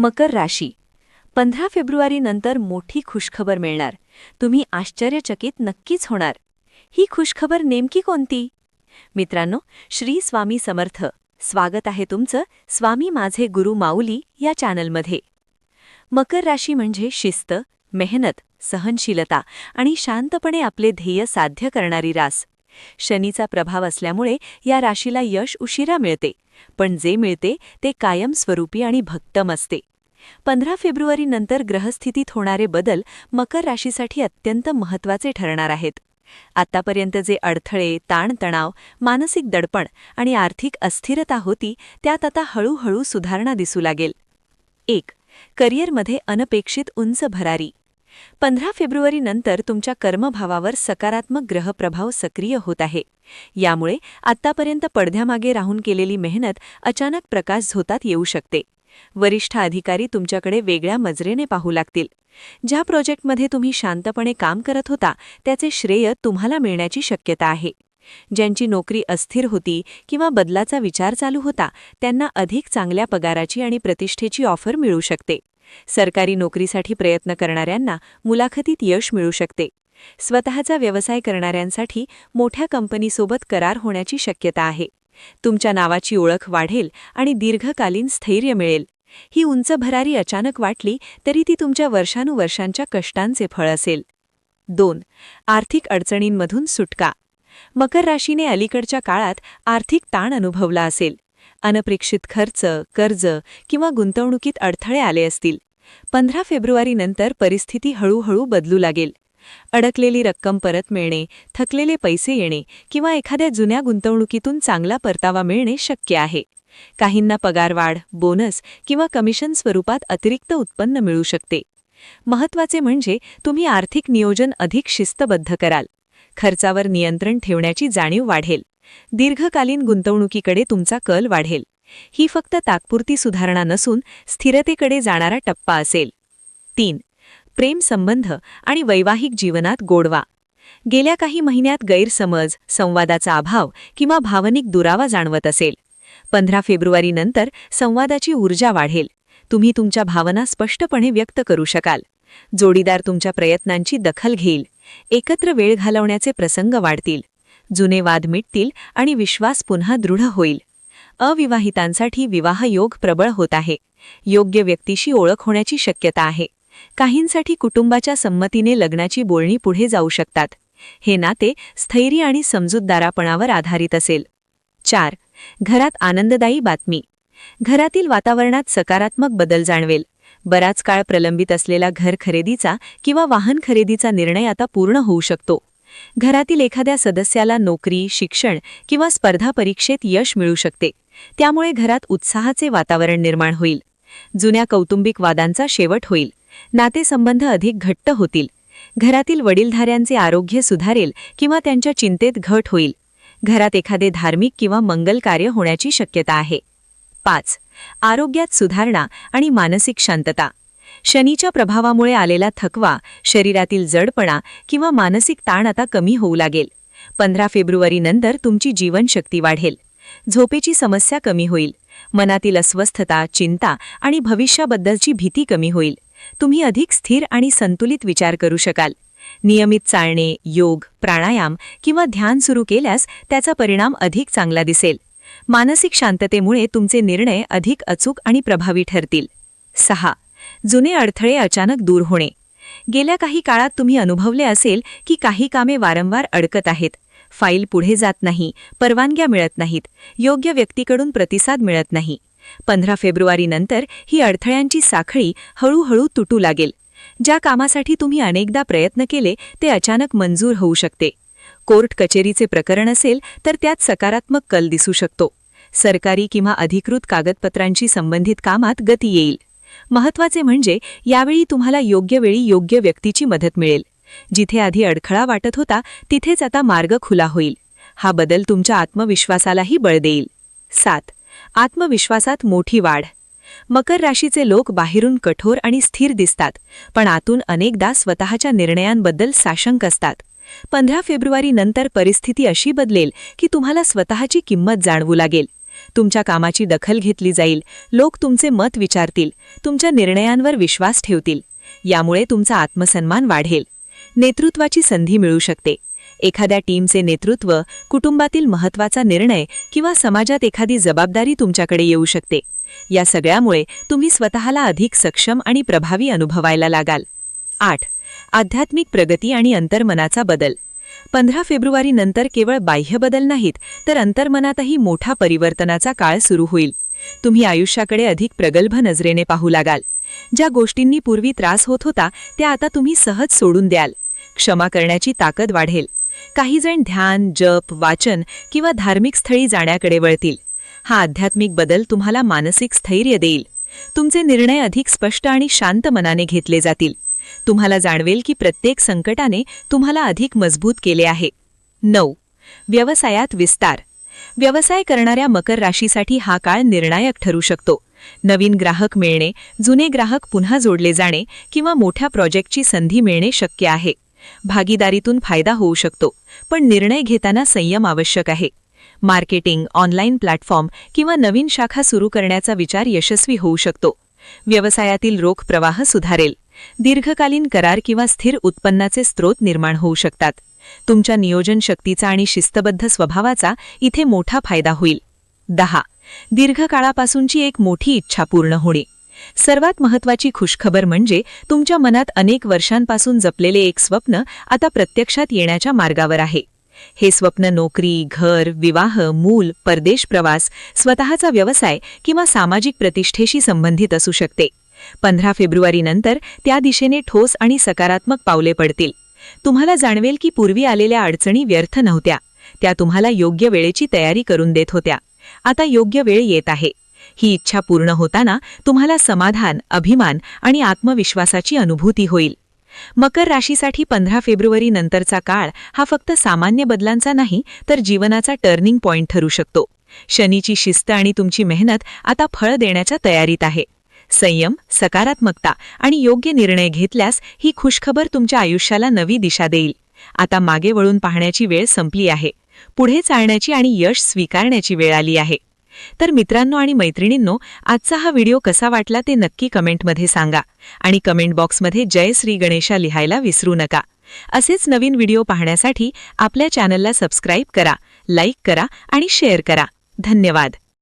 मकर राशी. पंधरा फेब्रुवारीनंतर मोठी खुशखबर मिळणार. तुम्ही आश्चर्यचकित नक्कीच होणार. ही खुशखबर नेमकी कोणती? मित्रांनो श्री स्वामी समर्थ. स्वागत आहे तुमचं स्वामी माझे गुरु माऊली या चॅनलमध्ये. मकर राशी म्हणजे शिस्त मेहनत सहनशीलता आणि शांतपणे आपले ध्येय साध्य करणारी रास. शनीचा प्रभाव असल्यामुळे या राशीला यश उशिरा मिळते. पण जे मिळते ते कायमस्वरूपी आणि भक्तम असते. पंधरा फेब्रुवारीनंतर ग्रहस्थितीत होणारे बदल मकर राशीसाठी अत्यंत महत्त्वाचे ठरणार आहेत. आतापर्यंत जे अडथळे ताणतणाव मानसिक दडपण आणि आर्थिक अस्थिरता होती त्यात आता हळूहळू सुधारणा दिसू लागेल. एक करिअरमध्ये अनपेक्षित उंच भरारी. पंधरा फेब्रुवारीनंतर तुमच्या कर्मभावावर सकारात्मक ग्रहप्रभाव सक्रिय होत आहे. यामुळे आत्तापर्यंत पडद्यामागे राहून केलेली मेहनत अचानक प्रकाश झोतात येऊ शकते. वरिष्ठ अधिकारी तुमच्याकडे वेगळ्या मजरेने पाहू लागतील. ज्या प्रोजेक्टमध्ये तुम्ही शांतपणे काम करत होता त्याचे श्रेय तुम्हाला मिळण्याची शक्यता आहे. ज्यांची नोकरी अस्थिर होती किंवा बदलाचा विचार चालू होता त्यांना अधिक चांगल्या पगाराची आणि प्रतिष्ठेची ऑफर मिळू शकते. सरकारी नोकरीसाठी प्रयत्न करणाऱ्यांना मुलाखतीत यश मिळू शकते. स्वतःचा व्यवसाय करणाऱ्यांसाठी मोठ्या कंपनीसोबत करार होण्याची शक्यता आहे. तुमच्या नावाची ओळख वाढेल आणि दीर्घकालीन स्थैर्य मिळेल. ही उंच भरारी अचानक वाटली तरी ती तुमच्या वर्षानुवर्षांच्या कष्टांचे फळ असेल. दोन आर्थिक अडचणींमधून सुटका. मकर राशीने अलीकडच्या काळात आर्थिक ताण अनुभवला असेल. अनपेक्षित खर्च कर्ज किंवा गुंतवणुकीत अडथळे आले असतील. पंधरा फेब्रुवारीनंतर परिस्थिती हळूहळू बदलू लागेल. अडकलेली रक्कम परत मिळणे थकलेले पैसे येणे किंवा एखाद्या जुन्या गुंतवणुकीतून चांगला परतावा मिळणे शक्य आहे. काहींना पगारवाढ बोनस किंवा कमिशन स्वरूपात अतिरिक्त उत्पन्न मिळू शकते. महत्त्वाचे म्हणजे तुम्ही आर्थिक नियोजन अधिक शिस्तबद्ध कराल. खर्चावर नियंत्रण ठेवण्याची जाणीव वाढेल. दीर्घकालीन गुंतवणुकीकडे तुमचा कल वाढेल. ही फक्त तात्पुरती सुधारणा नसून स्थिरतेकडे जाणारा टप्पा असेल. तीन. प्रेम संबंध आणि वैवाहिक जीवनात गोडवा. गेल्या काही महिन्यात गैरसमज संवादाचा अभाव किंवा भावनिक दुरावा जाणवत असेल. पंधरा फेब्रुवारीनंतर संवादाची ऊर्जा वाढेल. तुम्ही तुमच्या भावना स्पष्टपणे व्यक्त करू शकाल. जोडीदार तुमच्या प्रयत्नांची दखल घेईल. एकत्र वेळ घालवण्याचे प्रसंग वाढतील. जुने वाद मिटतील आणि विश्वास पुन्हा दृढ होईल. अविवाहितांसाठी विवाहयोग प्रबळ होत आहे. योग्य व्यक्तीशी ओळख होण्याची शक्यता आहे. काहींसाठी कुटुंबाच्या संमतीने लग्नाची बोलणी पुढे जाऊ शकतात. हे नाते स्थैर्य आणि समजूतदारापणावर आधारित असेल. चार. घरात आनंददायी बातमी. घरातील वातावरणात सकारात्मक बदल जाणवेल. बराच काळ प्रलंबित असलेला घर खरेदीचा किंवा वाहन खरेदीचा निर्णय आता पूर्ण होऊ शकतो. घरातील एखाद्या सदस्याला नोकरी शिक्षण किंवा स्पर्धा परीक्षेत यश मिळू शकते. त्यामुळे घरात उत्साहाचे वातावरण निर्माण होईल. जुन्या कौटुंबिक वादांचा शेवट होईल. नातेसंबंध अधिक घट्ट होतील. घरातील वडीलधाऱ्यांचे आरोग्य सुधारेल किंवा त्यांच्या चिंतेत घट होईल. घरात एखादे धार्मिक किंवा मंगल कार्य होण्याची शक्यता आहे. पाच. आरोग्यात सुधारणा आणि मानसिक शांतता. शनीच्या प्रभावामुळे आलेला थकवा शरीरातील जडपणा किंवा मानसिक ताण आता कमी होऊ लागेल. पंधरा फेब्रुवारीनंतर तुमची जीवनशक्ती वाढेल. झोपेची समस्या कमी होईल. मनातील अस्वस्थता चिंता आणि भविष्याबद्दलची भीती कमी होईल. तुम्ही अधिक स्थिर आणि संतुलित विचार करू शकाल. नियमित चालणे योग प्राणायाम किंवा ध्यान सुरू केल्यास त्याचा परिणाम अधिक चांगला दिसेल. मानसिक शांततेमुळे तुमचे निर्णय अधिक अचूक आणि प्रभावी ठरतील. सहा जुने अडथळे अचानक दूर होणे. गेल्या काही काळात तुम्ही अनुभवले असेल की काही कामे वारंवार अडकत आहेत. फाईल पुढे जात नाही परवानग्या मिळत नाहीत योग्य व्यक्तीकडून प्रतिसाद मिळत नाही. पंधरा फेब्रुवारीनंतर ही अडथळ्यांची साखळी हळूहळू तुटू लागेल. ज्या कामासाठी तुम्ही अनेकदा प्रयत्न केले ते अचानक मंजूर होऊ शकते. कोर्ट कचेरीचे प्रकरण असेल तर त्यात सकारात्मक कल दिसू शकतो. सरकारी किंवा अधिकृत कागदपत्रांशी संबंधित कामात गती येईल. महत्त्वाचे म्हणजे यावेळी तुम्हाला योग्य वेळी योग्य व्यक्तीची मदत मिळेल. जिथे आधी अडखळा वाटत होता तिथेच आता मार्ग खुला होईल. हा बदल तुमच्या आत्मविश्वासालाही बळ देईल. सात. आत्मविश्वासात मोठी वाढ. मकर राशीचे लोक बाहेरून कठोर आणि स्थिर दिसतात पण आतून अनेकदा स्वतःच्या निर्णयांबद्दल साशंक असतात. पंधरा फेब्रुवारी नंतर परिस्थिती अशी बदलेल की तुम्हाला स्वतःची किंमत जाणवू लागेल. तुमच्या कामाची दखल घेतली जाईल. लोक तुमचे मत विचारतील. तुमच्या निर्णयांवर विश्वास ठेवतील. यामुळे तुमचा आत्मसन्मान वाढेल. नेतृत्वाची संधी मिळू शकते. एखाद्या टीमचे नेतृत्व कुटुंबातील महत्त्वाचा निर्णय किंवा समाजात एखादी जबाबदारी तुमच्याकडे येऊ शकते. या सगळ्यामुळे तुम्ही स्वतःला अधिक सक्षम आणि प्रभावी अनुभवायला लागाल. आठ. आध्यात्मिक प्रगती आणि अंतर्मनाचा बदल. पंधरा फेब्रुवारी नंतर केवळ बाह्य बदल नाहीत तर अंतर्मनातही मोठा परिवर्तनाचा काळ सुरू होईल. तुम्ही आयुष्याकडे अधिक प्रगल्भ नजरेने पाहू लागाल. ज्या गोष्टींनी पूर्वी त्रास होत होता त्या आता तुम्ही सहज सोडून द्याल. क्षमा करण्याची ताकद वाढेल. काहीजण ध्यान जप वाचन किंवा धार्मिक स्थळी जाण्याकडे वळतील. हा आध्यात्मिक बदल तुम्हाला मानसिक स्थैर्य देईल. तुमचे निर्णय अधिक स्पष्ट आणि शांत मनाने घेतले जातील. तुम्हाला जाणवेल की प्रत्येक संकटाने तुम्हाला अधिक मजबूत केले आहे. नऊ. व्यवसायात विस्तार. व्यवसाय करणाऱ्या मकर राशीसाठी हा काळ निर्णायक ठरू शकतो. नवीन ग्राहक मिळणे जुने ग्राहक पुन्हा जोडले जाणे किंवा मोठ्या प्रोजेक्टची संधी मिळणे शक्य आहे. भागीदारीतून फायदा होऊ शकतो पण निर्णय घेताना संयम आवश्यक आहे. मार्केटिंग ऑनलाईन प्लॅटफॉर्म किंवा नवीन शाखा सुरू करण्याचा विचार यशस्वी होऊ शकतो. व्यवसायातील रोख प्रवाह सुधारेल. दीर्घकालीन करार किंवा स्थिर उत्पन्नाचे स्रोत निर्माण होऊ शकतात. तुमच्या नियोजन शक्तीचा आणि शिस्तबद्ध स्वभावाचा इथे मोठा फायदा होईल. दहा. दीर्घकाळापासूनची एक मोठी इच्छा पूर्ण होणे. सर्वात महत्वाची खुशखबर म्हणजे तुमच्या मनात अनेक वर्षांपासून जपलेले एक स्वप्न आता प्रत्यक्षात येण्याच्या मार्गावर आहे. हे स्वप्न नोकरी घर विवाह मूल परदेश प्रवास स्वतःचा व्यवसाय किंवा सामाजिक प्रतिष्ठेशी संबंधित असू शकते. पंधरा फेब्रुवारीनंतर त्या दिशेने ठोस आणि सकारात्मक पावले पडतील. तुम्हाला जाणवेल की पूर्वी आलेल्या अडचणी व्यर्थ नव्हत्या. त्या तुम्हाला योग्य वेळेची तयारी करून देत होत्या. आता योग्य वेळ येत आहे. ही इच्छा पूर्ण होताना तुम्हाला समाधान अभिमान आणि आत्मविश्वासाची अनुभूती होईल. मकर राशीसाठी पंधरा फेब्रुवारी नंतरचा काळ हा फक्त सामान्य बदलांचा नाही तर जीवनाचा टर्निंग पॉइंट ठरू शकतो. शनीची शिस्त आणि तुमची मेहनत आता फळ देण्याच्या तयारीत आहे. संयम सकारात्मकता आणि योग्य निर्णय घेतल्यास ही खुशखबर तुमच्या आयुष्याला नवी दिशा देईल. आता मागे वळून पाहण्याची वेळ संपली आहे. पुढे चालण्याची आणि यश स्वीकारण्याची वेळ आली आहे. तर मित्रांनो आणि मैत्रिणींनो आजचा हा व्हिडिओ कसा वाटला ते नक्की कमेंटमध्ये सांगा आणि कमेंट बॉक्समध्ये जय श्री गणेशा लिहायला विसरू नका. असेच नवीन व्हिडिओ पाहण्यासाठी आपल्या चॅनलला सबस्क्राईब करा लाईक करा आणि शेअर करा. धन्यवाद.